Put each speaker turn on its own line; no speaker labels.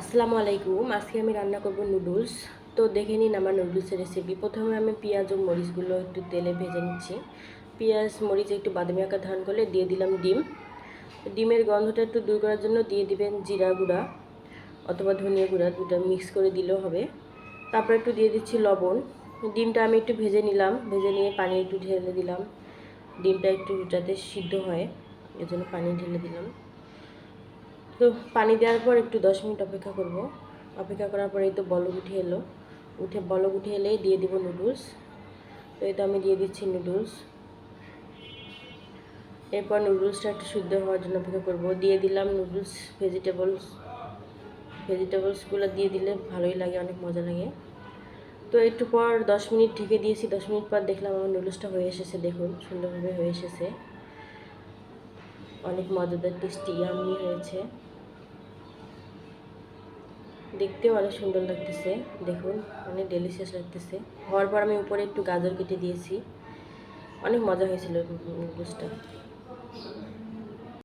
আসসালামু আলাইকুম। আজকে আমি রান্না করব নুডলস। তো দেখে নিন আমার নুডলসের রেসিপি প্রথমে আমি পেঁয়াজ ও মরিচগুলো একটু তেলে ভেজে নিচ্ছি। পেঁয়াজ, মরিচ একটু বাদামি আকার ধারণ করলে দিয়ে দিলাম ডিম। ডিমের গন্ধটা একটু দূর করার জন্য দিয়ে দিবেন জিরা গুঁড়া অথবা ধনিয়া গুঁড়া, দুটো মিক্স করে দিলেও হবে। তারপর একটু দিয়ে দিচ্ছি লবণ। ডিমটা আমি একটু ভেজে নিলাম। ভেজে নিয়ে পানি একটু ঢেলে দিলাম। ডিমটা একটু যাতে সিদ্ধ হয়, এজন্য পানি ঢেলে দিলাম। তো পানি দেওয়ার পর একটু দশ মিনিট অপেক্ষা করব। অপেক্ষা করার পরে এই তো বলক উঠে এলো। উঠে বলক উঠে এলেই দিয়ে দিব নুডলস তো এই তো আমি দিয়ে দিচ্ছি নুডলস এরপর নুডলসটা একটু শুদ্ধ হওয়ার জন্য অপেক্ষা করব। দিয়ে দিলাম নুডলস ভেজিটেবলস ভেজিটেবলসগুলো দিয়ে দিলে ভালোই লাগে, অনেক মজা লাগে। তো একটু পর দশ মিনিট ঢেকে দিয়েছি। দশ মিনিট পর দেখলাম আমার নুডলসটা হয়ে এসেছে, দেখুন সুন্দরভাবে হয়ে এসেছে। অনেক মজাদার টেস্টি ইয়ামি হয়েছে। দেখতেও অনেক সুন্দর লাগতেছে। দেখুন, অনেক ডেলিশিয়াস লাগতেছে। হওয়ার পর আমি উপরে একটু গাজর কেটে দিয়েছি। অনেক মজা হয়েছিল নুডলসটা